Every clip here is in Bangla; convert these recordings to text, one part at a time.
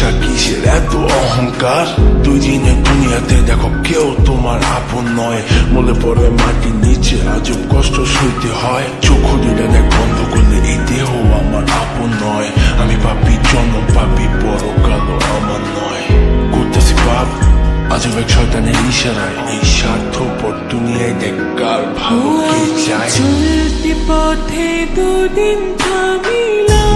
পয়সা কিসের? এত অহংকার? দুই দিনের দুনিয়াতে দেখো কেউ তোমার আপন নয়। বলে পরে মাটির নিচে আজব কষ্ট সইতে হয়। চোখ দুইটা দেখ বন্ধ করলে এই দেহ আমার আপন নয়। আমি পাপি জন্ম পাপি বড় কালো আমার নয়। করতেছি পাপ আজব এক শয়তানের ইশারায়। এই স্বার্থপর দুনিয়ায় দেখ কার ভালো কে চায়? চলতি পথে দুদিন থামিলাম।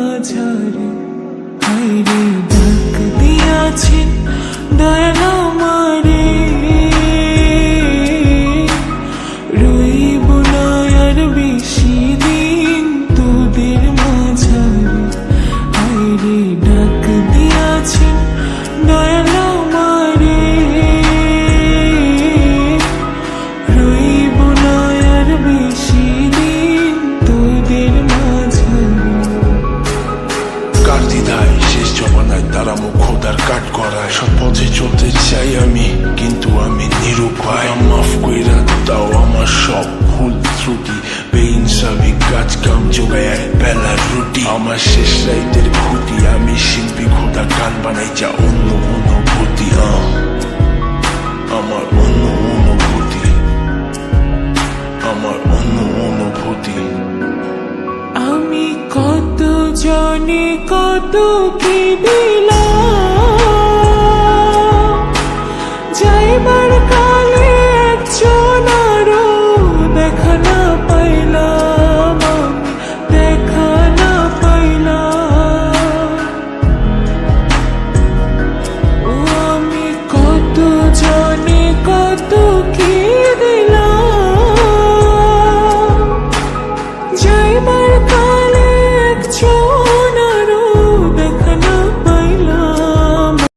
মাঝারে হাইরে ডাক দিয়াছেন মারে। রইব না বেশি দিন তোদের মাঝারে হাইরে ডাক দিয়াছেন দয়াল যোগায় এক বেলা রুটি। আমার শেষ রাইতের খুঁটি, আমি শিল্পী খোদা গান বানাই যা অন্য অনুভূতি। আহ। আমার অন্য অনুভূতি। আমার অন্য অনুভূতি। আমি কত জানি কত